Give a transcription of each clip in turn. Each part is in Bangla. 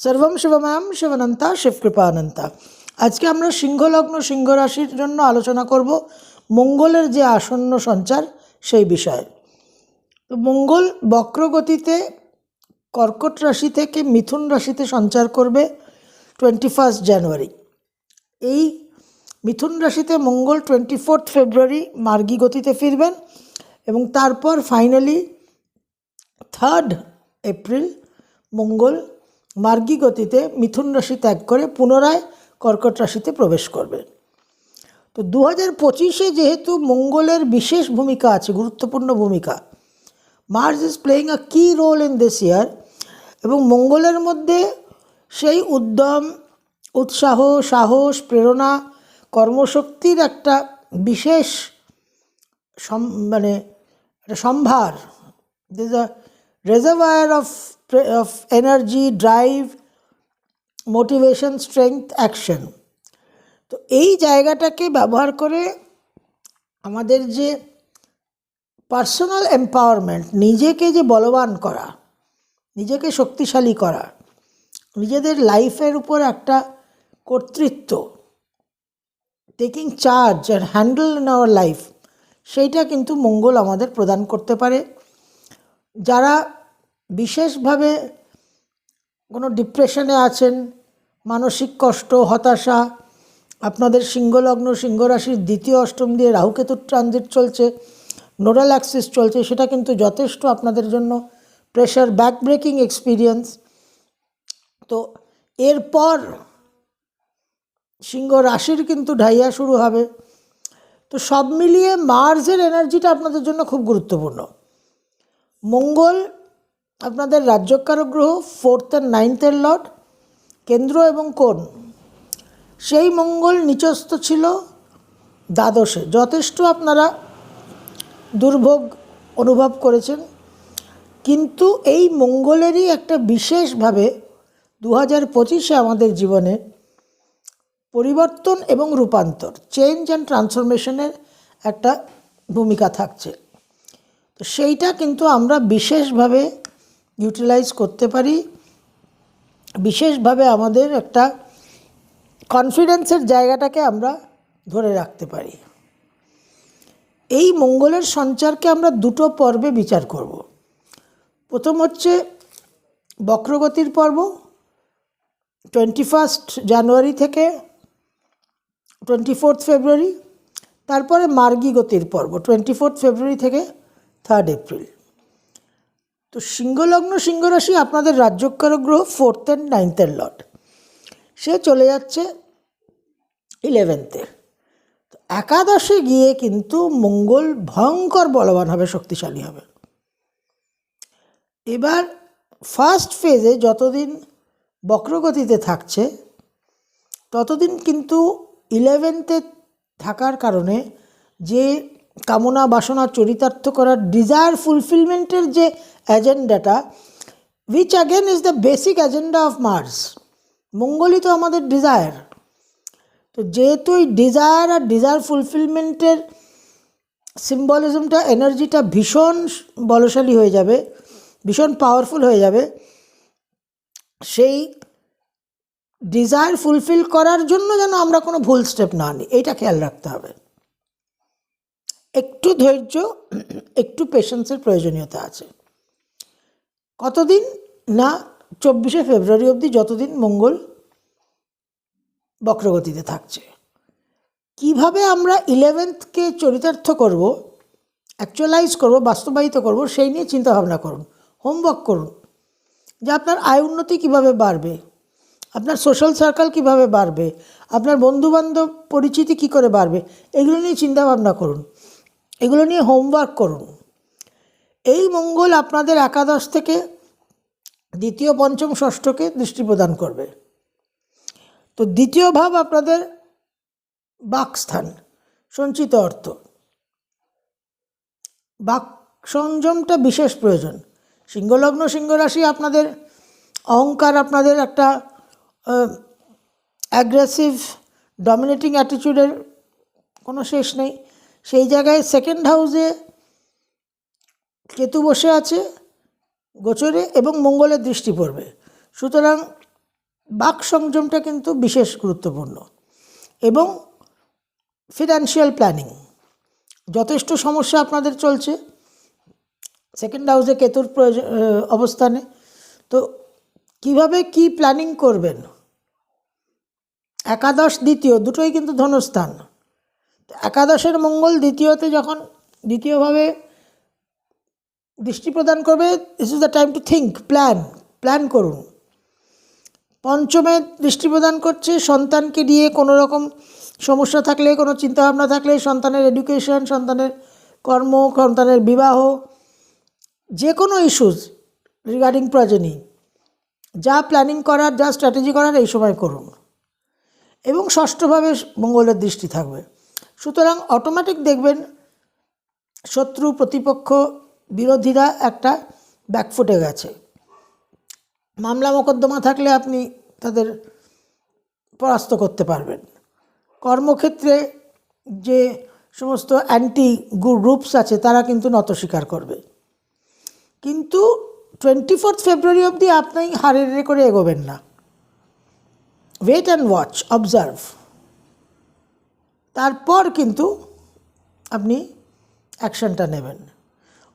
সর্বম শিবমায়াম শিবানন্তা শিবকৃপানন্তা। আজকে আমরা সিংহলগ্ন সিংহ রাশির জন্য আলোচনা করব মঙ্গলের যে আসন্ন সঞ্চার সেই বিষয়ে। মঙ্গল বক্রগতিতে কর্কট রাশি থেকে মিথুন রাশিতে সঞ্চার করবে টোয়েন্টি ফার্স্ট জানুয়ারি এই মিথুন রাশিতে মঙ্গল টোয়েন্টি ফোর্থ ফেব্রুয়ারি মার্গী গতিতে ফিরবেন এবং তারপর ফাইনালি থার্ড এপ্রিল মঙ্গল মার্গী গতিতে মিথুন রাশি ত্যাগ করে পুনরায় কর্কট রাশিতে প্রবেশ করবে। তো দু হাজার পঁচিশে যেহেতু মঙ্গলের বিশেষ ভূমিকা আছে, গুরুত্বপূর্ণ ভূমিকা মার্স ইজ প্লেয়িং আ কি রোল ইন দিস ইয়ার এবং মঙ্গলের মধ্যে সেই উদ্যম, উৎসাহ, সাহস, প্রেরণা, কর্মশক্তির একটা বিশেষ মানে একটা সম্ভার this a reservoir of of energy drive motivation strength action তো এই জায়গাটাকে ব্যবহার করে আমাদের যে পার্সোনাল এম্পাওয়ারমেন্ট নিজেকে যে বলবান করা, নিজেকে শক্তিশালী করা, নিজেদের লাইফের উপর একটা কর্তৃত্ব টেকিং চার্জ আর হ্যান্ডেল ইন আওয়ার লাইফ সেইটা কিন্তু মঙ্গল আমাদের প্রদান করতে পারে। যারা বিশেষভাবে কোনো ডিপ্রেশনে আছেন, মানসিক কষ্ট, হতাশা, আপনাদের সিংহলগ্ন, সিংহরাশির দ্বিতীয়, অষ্টম দিয়ে রাহুকেতুর ট্রানজিট চলছে নোডাল অ্যাক্সিস চলছে, সেটা কিন্তু যথেষ্ট আপনাদের জন্য প্রেশার ব্যাক ব্রেকিং এক্সপিরিয়েন্স তো এরপর সিংহ রাশির কিন্তু ঢাইয়া শুরু হবে। তো সব মিলিয়ে মার্সের এনার্জিটা আপনাদের জন্য খুব গুরুত্বপূর্ণ। মঙ্গল আপনাদের রাজ্যকারক গ্রহ ফোর্থ অ্যান্ড নাইনথের লর্ড, কেন্দ্র এবং কোণ। সেই মঙ্গল নিচস্থ ছিল দ্বাদশে। যথেষ্ট আপনারা দুর্ভোগ অনুভব করেছেন। কিন্তু এই মঙ্গলেরই একটা বিশেষভাবে দু হাজার পঁচিশে আমাদের জীবনে পরিবর্তন এবং রূপান্তর চেঞ্জ অ্যান্ড ট্রান্সফরমেশনের একটা ভূমিকা থাকছে। তো সেইটা কিন্তু আমরা বিশেষভাবে ইউটিলাইজ করতে পারি, বিশেষভাবে আমাদের একটা কনফিডেন্সের জায়গাটাকে আমরা ধরে রাখতে পারি। এই মঙ্গলের সঞ্চারকে আমরা দুটো পর্বে বিচার করব। প্রথম হচ্ছে বক্রগতির পর্ব টোয়েন্টি ফার্স্ট জানুয়ারি থেকে টোয়েন্টি ফোর্থ ফেব্রুয়ারি তারপরে মার্গী গতির পর্ব টোয়েন্টি ফোর্থ ফেব্রুয়ারি থেকে থার্ড এপ্রিল তো সিংহলগ্ন সিংহরাশি আপনাদের রাজ্যকারক গ্রহ ফোর্থ অ্যান্ড নাইনথের লট সে চলে যাচ্ছে ইলেভেন্থে একাদশে গিয়ে কিন্তু মঙ্গল ভয়ঙ্কর বলবান হবে, শক্তিশালী হবে। এবার ফার্স্ট ফেজে যতদিন বক্রগতিতে থাকছে, ততদিন কিন্তু ইলেভেন্থে থাকার কারণে যে কামনা, বাসনা, চরিতার্থ করার ডিজায়ার ফুলফিলমেন্টের যে অ্যাজেন্ডাটা which again is the basic agenda of Mars মঙ্গলই তো আমাদের ডিজায়ার তো যেহেতু এই ডিজায়ার আর ডিজায়ার ফুলফিলমেন্টের সিম্বলিজমটা এনার্জিটা ভীষণ বলশালী হয়ে যাবে, ভীষণ পাওয়ারফুল হয়ে যাবে, সেই ডিজায়ার ফুলফিল করার জন্য যেন আমরা কোনো ভুল স্টেপ না নিই এইটা খেয়াল রাখতে হবে। একটু ধৈর্য, একটু পেশেন্সের প্রয়োজনীয়তা আছে। কতদিন না চব্বিশে ফেব্রুয়ারি অবধি যতদিন মঙ্গল বক্রগতিতে থাকছে? কীভাবে আমরা ইলেভেন্থকে চরিতার্থ করব অ্যাকচুয়ালাইজ করব, বাস্তবায়িত করব, সেই নিয়ে চিন্তা ভাবনা করুন হোমওয়ার্ক করুন। যে আপনার আয় উন্নতি কীভাবে বাড়বে, আপনার সোশ্যাল সার্কেল কীভাবে বাড়বে, আপনার বন্ধুবান্ধব পরিচিতি কী করে বাড়বে, এগুলো নিয়ে চিন্তাভাবনা করুন। এগুলো নিয়ে হোমওয়ার্ক করুন। এই মঙ্গল আপনাদের একাদশ থেকে দ্বিতীয়, পঞ্চম, ষষ্ঠকে দৃষ্টি প্রদান করবে। তো দ্বিতীয় ভাব আপনাদের বাকস্থান, সঞ্চিত অর্থ। বাক সংযমটা বিশেষ প্রয়োজন। সিংহলগ্ন, সিংহরাশি আপনাদের, অহংকার আপনাদের একটা অ্যাগ্রেসিভ ডমিনেটিং অ্যাটিটিউডের কোনো শেষ নেই। সেই জায়গায় সেকেন্ড হাউসে কেতু বসে আছে, গোচরে এবং মঙ্গলের দৃষ্টি পড়বে। সুতরাং বাক সংযমটা কিন্তু বিশেষ গুরুত্বপূর্ণ। এবং ফিনান্সিয়াল প্ল্যানিং যথেষ্ট সমস্যা আপনাদের চলছে। সেকেন্ড হাউসে কেতুর প্রয়োজন অবস্থানে। তো কীভাবে কি প্ল্যানিং করবেন? একাদশ, দ্বিতীয়, দুটোই কিন্তু ধনুস্থান। একাদশের মঙ্গল দ্বিতীয়তে যখন দ্বিতীয়ভাবে দৃষ্টি প্রদান করবে this is the time to think plan plan করুন। পঞ্চমে দৃষ্টি প্রদান করছে, সন্তানকে নিয়ে কোনো রকম সমস্যা থাকলে, কোনো চিন্তাভাবনা থাকলে, সন্তানের এডুকেশন সন্তানের কর্ম, সন্তানের বিবাহ যে কোনো ইস্যুস রিগার্ডিং প্রজেনি যা প্ল্যানিং করার, যা স্ট্র্যাটেজি করার, এই সময় করুন। এবং ষষ্ঠভাবে মঙ্গলের দৃষ্টি থাকবে। সুতরাং অটোমেটিক দেখবেন শত্রু, প্রতিপক্ষ, বিরোধীরা একটা ব্যাকফুটে গেছে মামলা মোকদ্দমা থাকলে আপনি তাদের পরাস্ত করতে পারবেন। কর্মক্ষেত্রে যে সমস্ত অ্যান্টি গ্রুপস আছে, তারা কিন্তু নত স্বীকার করবে। কিন্তু টোয়েন্টি ফোর্থ ফেব্রুয়ারি অবধি আপনি হারে করে এগোবেন না। ওয়েট অ্যান্ড ওয়াচ অবজার্ভ তারপর কিন্তু আপনি অ্যাকশনটা নেবেন।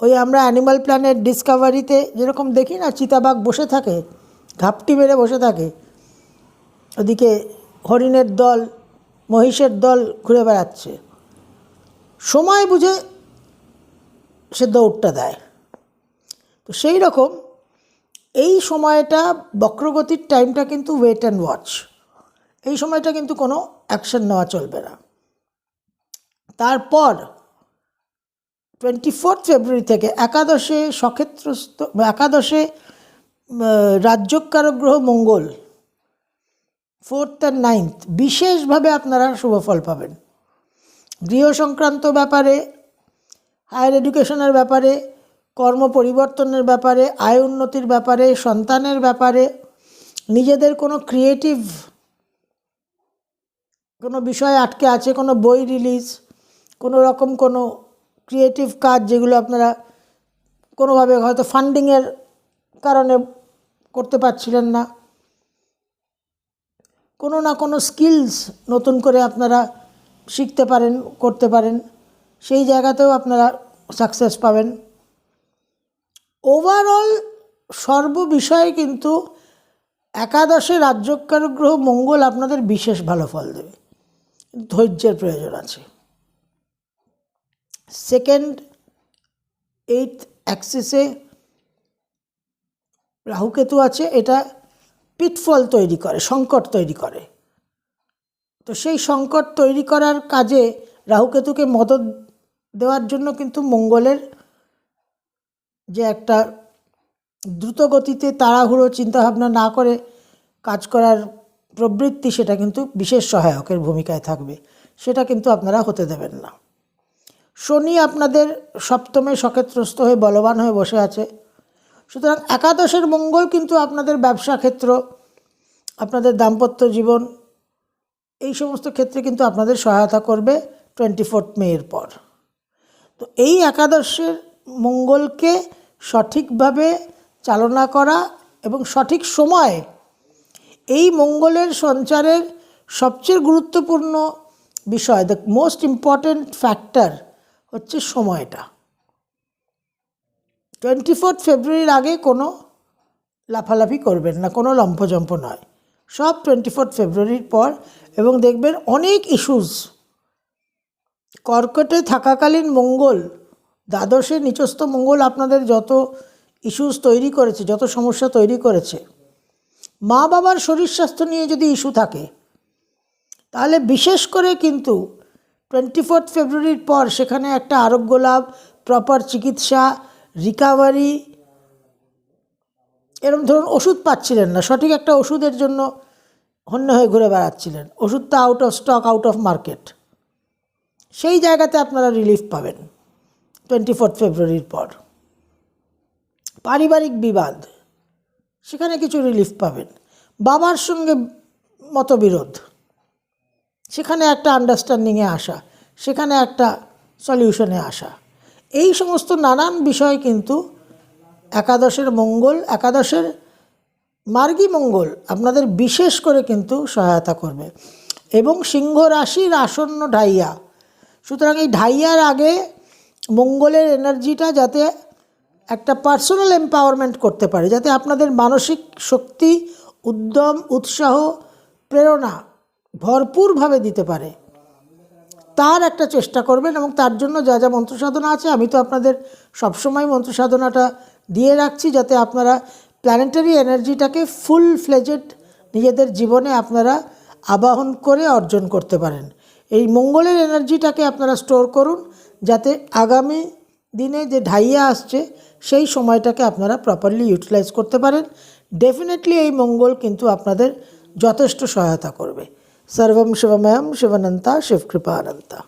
ওই আমরা অ্যানিমাল প্ল্যানেট ডিসকাভারিতে যেরকম দেখি না, চিতাবাঘ বসে থাকে, ঘাপটি মেরে বসে থাকে, ওদিকে হরিণের দল, মহিষের দল ঘুরে বেড়াচ্ছে। সময় বুঝে সে দৌড়টা দেয়। তো সেই রকম এই সময়টা, বক্রগতির টাইমটা কিন্তু ওয়েট অ্যান্ড ওয়াচ এই সময়টা কিন্তু কোনো অ্যাকশন নেওয়া চলবে না। তারপর টোয়েন্টি ফোর্থ ফেব্রুয়ারি থেকে একাদশে সক্ষেত্রস্থ একাদশে আহ, রাজ্যকারক গ্রহ মঙ্গল। ফোর্থ অ্যান্ড নাইন্থ বিশেষভাবে আপনারা শুভফল পাবেন। গৃহ সংক্রান্ত ব্যাপারে হায়ার এডুকেশনের ব্যাপারে কর্ম পরিবর্তনের ব্যাপারে আয় উন্নতির ব্যাপারে সন্তানের ব্যাপারে নিজেদের কোনো ক্রিয়েটিভ কোনো বিষয় আটকে আছে কোনো বই রিলিজ কোনো রকম কোনো ক্রিয়েটিভ কাজ যেগুলো আপনারা কোনোভাবে হয়তো ফান্ডিংয়ের কারণে করতে পারছিলেন না। কোনো না কোনো স্কিলস নতুন করে আপনারা শিখতে পারেন, করতে পারেন, সেই জায়গাতেও আপনারা সাকসেস পাবেন। ওভারঅল সর্ববিষয়ে কিন্তু একাদশে রাজ্যকার গ্রহ মঙ্গল আপনাদের বিশেষ ভালো ফল দেবে। ধৈর্যের প্রয়োজন আছে। সেকেন্ড এইট অ্যাক্সিসে রাহুকেতু আছে, এটা পিটফল তৈরি করে, সংকট তৈরি করে। তো সেই সংকট তৈরি করার কাজে রাহুকেতুকে মদত দেওয়ার জন্য কিন্তু মঙ্গলের যে একটা দ্রুত গতিতে তাড়াহুড়ো চিন্তাভাবনা না করে কাজ করার প্রবৃত্তি, সেটা কিন্তু বিশেষ সহায়কের ভূমিকায় থাকবে। সেটা কিন্তু আপনারা হতে দেবেন না। শনি আপনাদের সপ্তমে সক্ষেত্রস্থ হয়ে বলবান হয়ে বসে আছে। সুতরাং একাদশের মঙ্গল কিন্তু আপনাদের ব্যবসা ক্ষেত্র, আপনাদের দাম্পত্য জীবন, এই সমস্ত ক্ষেত্রে কিন্তু আপনাদের সহায়তা করবে টোয়েন্টি ফোর্থ মেয়ের পর। তো এই একাদশের মঙ্গলকে সঠিকভাবে চালনা করা এবং সঠিক সময়ে এই মঙ্গলের সঞ্চারের সবচেয়ে গুরুত্বপূর্ণ বিষয় দ্য মোস্ট ইম্পর্ট্যান্ট ফ্যাক্টর হচ্ছে সময়টা। টোয়েন্টি ফোর্থ ফেব্রুয়ারির আগে কোনো লাফালাফি করবেন না, কোনো লম্ফজম্প নয়। সব টোয়েন্টি ফোর্থ ফেব্রুয়ারির পর এবং দেখবেন অনেক ইস্যুস কর্কটে থাকাকালীন মঙ্গল, দ্বাদশে নিচস্থ মঙ্গল আপনাদের যত ইস্যুস তৈরি করেছে, যত সমস্যা তৈরি করেছে। মা বাবার শরীর স্বাস্থ্য নিয়ে যদি ইস্যু থাকে, তাহলে বিশেষ করে কিন্তু টোয়েন্টি ফোর্থ ফেব্রুয়ারির পর সেখানে একটা আরোগ্য লাভ প্রপার চিকিৎসা, রিকাভারি এরকম ধরুন ওষুধ পাচ্ছিলেন না। সঠিক একটা ওষুধের জন্য হন্য হয়ে ঘুরে বেড়াচ্ছিলেন। ওষুধটা out of stock out of market সেই জায়গাতে আপনারা রিলিফ পাবেন টোয়েন্টি ফোর্থ ফেব্রুয়ারির পর। পারিবারিক বিবাদ, সেখানে কিছু রিলিফ পাবেন। বাবার সঙ্গে মতবিরোধ। সেখানে একটা আন্ডারস্ট্যান্ডিংয়ে আসা, সেখানে একটা সলিউশনে আসা। এই সমস্ত নানান বিষয় কিন্তু একাদশের মঙ্গল, একাদশের মার্গী মঙ্গল আপনাদের বিশেষ করে কিন্তু সহায়তা করবে। এবং সিংহ রাশির আসন্ন ঢাইয়া, সুতরাং এই ঢাইয়ার আগে মঙ্গলের এনার্জিটা যাতে একটা পার্সোনাল এম্পাওয়ারমেন্ট করতে পারে, যাতে আপনাদের মানসিক শক্তি, উদ্যম, উৎসাহ, প্রেরণা ভরপুরভাবে দিতে পারে। তার একটা চেষ্টা করবেন এবং তার জন্য যা যা মন্ত্রসাধনা আছে, আমি তো আপনাদের সবসময় মন্ত্রসাধনাটা দিয়ে রাখছি যাতে আপনারা প্ল্যানেটারি এনার্জিটাকে ফুল ফ্লেজেড নিজেদের জীবনে আপনারা আবাহন করে অর্জন করতে পারেন। এই মঙ্গলের এনার্জিটাকে আপনারা স্টোর করুন যাতে আগামী দিনে যে ঢাইয়া আসছে, সেই সময়টাকে আপনারা প্রপারলি ইউটিলাইজ করতে পারেন। ডেফিনেটলি এই মঙ্গল কিন্তু আপনাদের যথেষ্ট সহায়তা করবে। সর্বম শিবময়ম শিবানন্তা শিবকৃপা অনন্তা